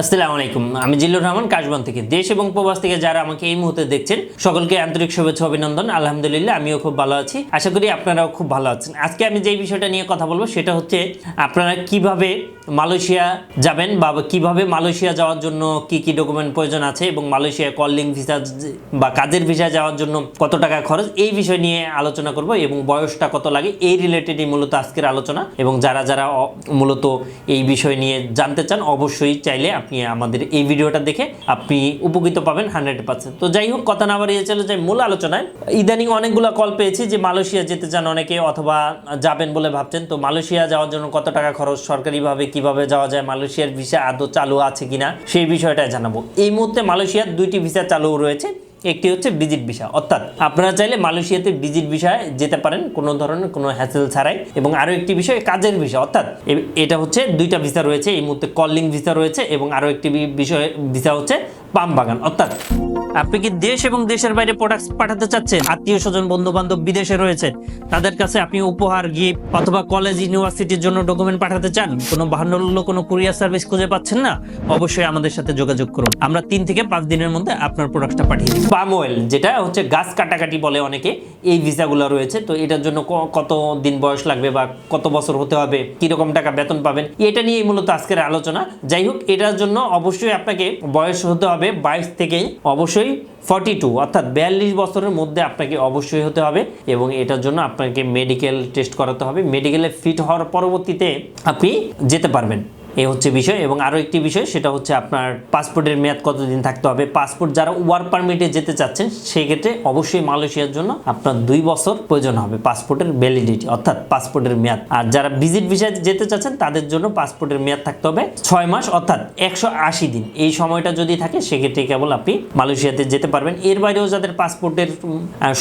আসসালামু আলাইকুম। আমি জিল্লুর রহমান, কাশবন থেকে। দেশ এবং প্রবাস থেকে যারা আমাকে এই মুহূর্তে দেখছেন, সকলকে আন্তরিক শুভেচ্ছা, অভিনন্দন। আলহামদুলিল্লাহ, আমিও খুব ভালো আছি। আশা করি আপনারাও খুব ভালো আছেন। আজকে আমি যেই বিষয়টা নিয়ে কথা বলব, সেটা হচ্ছে আপনারা কীভাবে মালয়েশিয়া যাবেন বা কীভাবে মালয়েশিয়া যাওয়ার জন্য কি কি ডকুমেন্ট প্রয়োজন আছে এবং মালয়েশিয়া কলিং ভিসা বা কাজের ভিসা যাওয়ার জন্য কত টাকা খরচ, এই বিষয় নিয়ে আলোচনা করব এবং বয়সটা কত লাগে, এই রিলেটেডই মূলত আজকের আলোচনা। এবং যারা যারা মূলত এই বিষয় নিয়ে জানতে চান, অবশ্যই চাইলে আপনি আমাদের এই ভিডিওটা দেখে আপনি উপকৃত পাবেন হান্ড্রেড পার্সেন্ট। তো যাই হোক, কথা না বাড়িয়ে চলে যাই মূল আলোচনায়। ইদানিং অনেকগুলো কল পেয়েছি যে মালয়েশিয়া যেতে চান অনেকে অথবা যাবেন বলে ভাবছেন। তো মালয়েশিয়া যাওয়ার জন্য কত টাকা খরচ, সরকারিভাবে কীভাবে যাওয়া যায়, মালয়েশিয়ার ভিসা আদৌ চালু আছে কিনা সেই বিষয়টা জানাব। এই মুহূর্তে মালয়েশিয়ার দুইটি ভিসা চালু রয়েছে। একটি হচ্ছে ভিজিট ভিসা। অর্থাৎ আপনারা চাইলে মালয়েশিয়াতে ভিজিট ভিসায় যেতে পারেন কোনো ধরনের কোনো হ্যাসেল ছাড়াই। এবং আরও একটি বিষয়, কাজের ভিসা। অর্থাৎ এটা হচ্ছে দুইটা ভিসা রয়েছে, এই মুহূর্তে কলিং ভিসা রয়েছে এবং আরও একটি বিষয়, ভিসা হচ্ছে পাম বাগান। অর্থাৎ আপনি কি দেশ এবং দেশের বাইরে প্রোডাক্ট পাঠাতে চাচ্ছেন? আত্মীয় স্বজন বন্ধু বান্ধব বিদেশে রয়েছে, তাদের কাছে আপনি উপহার গিফট অথবা কলেজ ইউনিভার্সিটির জন্য ডকুমেন্ট পাঠাতে চান? কোনো বাহান্ন কোনো কুরিয়ার সার্ভিস খুঁজে পাচ্ছেন না? অবশ্যই আমাদের সাথে যোগাযোগ করুন। আমরা তিন থেকে পাঁচ দিনের মধ্যে আপনার প্রোডাক্টটা পাঠিয়ে দিই। পাম অয়েল যেটা হচ্ছে গাছ কাটাকাটি বলে অনেকে, এই ভিসাগুলো রয়েছে। তো এটার জন্য কত দিন বয়স লাগবে বা কত বছর হতে হবে? কীরকম টাকা বেতন পাবেন? এটা নিয়ে মূলত আজকের আলোচনা। যাই হোক, এটার জন্য অবশ্যই আপনাকে বয়স হতে হবে বাইশ থেকে, অবশ্যই ফর্টি টু অর্থাৎ বিয়াল্লিশ বছরের মধ্যে আপনাকে অবশ্যই হতে হবে এবং এটার জন্য আপনাকে মেডিকেল টেস্ট করাতে হবে। মেডিকেলে ফিট হওয়ার পরবর্তীতে আপনি যেতে পারবেন। এই হচ্ছে বিষয় এবং আরও একটি বিষয়, সেটা হচ্ছে আপনার পাসপোর্টের মেয়াদ কতদিন থাকতে হবে। পাসপোর্ট যারা ওয়ার্ক পারমিটে যেতে চাচ্ছেন, সেক্ষেত্রে অবশ্যই মালয়েশিয়ার জন্য আপনার দুই বছর প্রয়োজন হবে পাসপোর্টের ভ্যালিডিটি অর্থাৎ পাসপোর্টের মেয়াদ। আর যারা ভিজিট ভিসায় যেতে চাচ্ছেন, তাদের জন্য পাসপোর্টের মেয়াদ থাকতে হবে ছয় মাস, অর্থাৎ একশো আশি দিন। এই সময়টা যদি থাকে, সেক্ষেত্রে কেবল আপনি মালয়েশিয়াতে যেতে পারবেন। এর বাইরেও যাদের পাসপোর্টের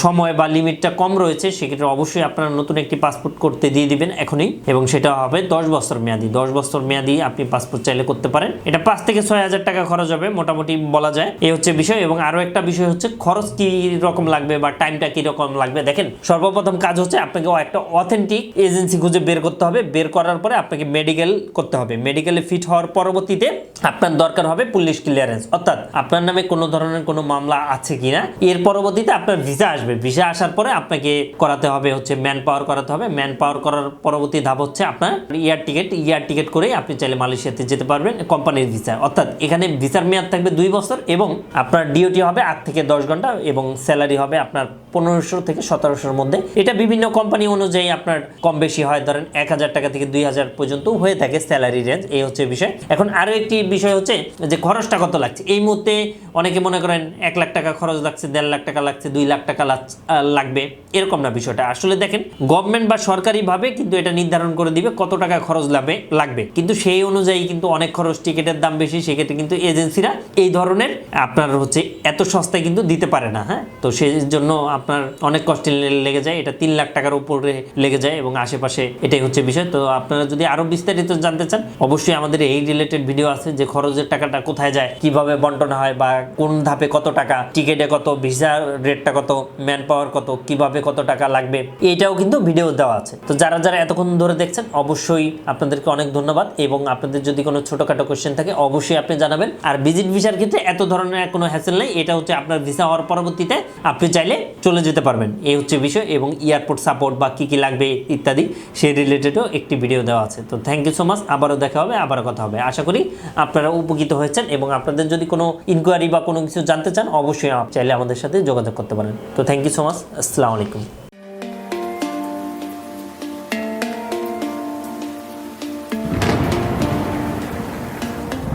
সময় বা লিমিটটা কম রয়েছে, সেক্ষেত্রে অবশ্যই আপনারা নতুন একটি পাসপোর্ট করতে দিয়ে দিবেন এখনই এবং সেটা হবে দশ বছর মেয়াদি। দশ বছর মেয়াদি আপনি পাসপোর্ট চাইলে করতে পারেন। এটা পাঁচ থেকে ছয় হাজার টাকা খরচ হবে, মোটামুটি বলা যায়। এই হচ্ছে বিষয় এবং আরও একটা বিষয় হচ্ছে খরচ কি রকম লাগবে বা টাইমটা কি রকম লাগবে। দেখেন, সর্বপ্রথম কাজ হচ্ছে আপনাকে একটা অথেন্টিক এজেন্সি খুঁজে বের করতে হবে। বের করার পরে আপনাকে মেডিকেল করতে হবে। মেডিকেলে ফিট হওয়ার পরবর্তীতে আপনার দরকার হবে পুলিশ ক্লিয়ারেন্স অর্থাৎ আপনার নামে কোনো ধরনের কোনো মামলা আছে কিনা। এর পরবর্তীতে আপনার ভিসা আসবে। ভিসা আসার পরে আপনাকে করাতে হবে হচ্ছে ম্যান পাওয়ার করাতে হবে। ম্যান পাওয়ার করার পরবর্তী ধাপ হচ্ছে আপনার ইয়ার টিকিট ইয়ার টিকিট করে আপনি চাইলে মালয়েশিয়াতে যেতে পারবেন কোম্পানির ভিসা অর্থাৎ এখানে ভিসার মেয়াদ থাকবে দুই বছর এবং আপনার ডিওটি হবে আট থেকে দশ ঘণ্টা এবং স্যালারি হবে আপনার পনেরোশো থেকে সতেরোশোর মধ্যে। এটা বিভিন্ন কোম্পানি অনুযায়ী আপনার কম বেশি হয়, ধরেন এক হাজার টাকা থেকে দুই হাজার পর্যন্ত হয়ে থাকে স্যালারি রেঞ্জ এই হচ্ছে বিষয়। এখন আরও একটি বিষয় হচ্ছে যে খরচটা কত লাগছে? এই মুহূর্তে অনেকে মনে করেন এক লাখ টাকা খরচ লাগছে, দেড় লাখ টাকা লাগছে, দুই লাখ টাকা লাগবে। এরকম না বিষয়টা। আসলে দেখেন গভর্নমেন্ট বা সরকারিভাবে কিন্তু এটা নির্ধারণ করে দিবে কত টাকা খরচ লাগবে লাগবে। কিন্তু সেই অনুযায়ী কিন্তু অনেক খরচ টিকিটের দাম বেশি, সেক্ষেত্রে কিন্তু এজেন্সিরা এই ধরনের আপনার হচ্ছে এত সস্তায় কিন্তু দিতে পারে না হ্যাঁ? তো সেই জন্য আপনার অনেক কষ্টে লেগে যায়। এটা তিন লাখ টাকার উপরে লেগে যায় এবং আশেপাশে এটাই হচ্ছে বিষয়। তো আপনারা যদি আরও বিস্তারিত জানতে চান, অবশ্যই আমাদের এই রিলেটেড ভিডিও আছে যে খরচের টাকাটা কোথায় যায়, কীভাবে বন্টন হয় বা কোন ধাপে কত টাকা, টিকিটে কত, ভিসা রেটটা কত ম্যান পাওয়ার কত, কীভাবে কত টাকা লাগবে, এটাও কিন্তু ভিডিও দেওয়া আছে। তো যারা যারা এতক্ষণ ধরে দেখছেন, অবশ্যই আপনাদেরকে অনেক ধন্যবাদ এবং আপনাদের যদি কোনো ছোটখাটো কোশ্চেন থাকে, অবশ্যই আপনি জানাবেন। আর ভিজিট ভিসার ক্ষেত্রে এত ধরনের কোনো হ্যাসেল নেই, এটা হচ্ছে আপনার ভিসা হওয়ার পরবর্তীতে আপনি চাইলে চলে যেতে পারবেন। এই হচ্ছে বিষয় এবং এয়ারপোর্ট সাপোর্ট বা কী কী লাগবে ইত্যাদি, সেই রিলেটেডও একটি ভিডিও দেওয়া আছে। তো থ্যাংক ইউ সো মাচ আবারও দেখা হবে, আবারও কথা হবে। আশা করি আপনারা উপকৃত হয়েছেন এবং আপনাদের যদি কোনো ইনকোয়ারি বা কোনো কিছু জানতে চান, অবশ্যই চাইলে আমাদের সাথে যোগাযোগ করতে পারেন। তো থ্যাংক ইউ সো মাচ আসসালামু আলাইকুম।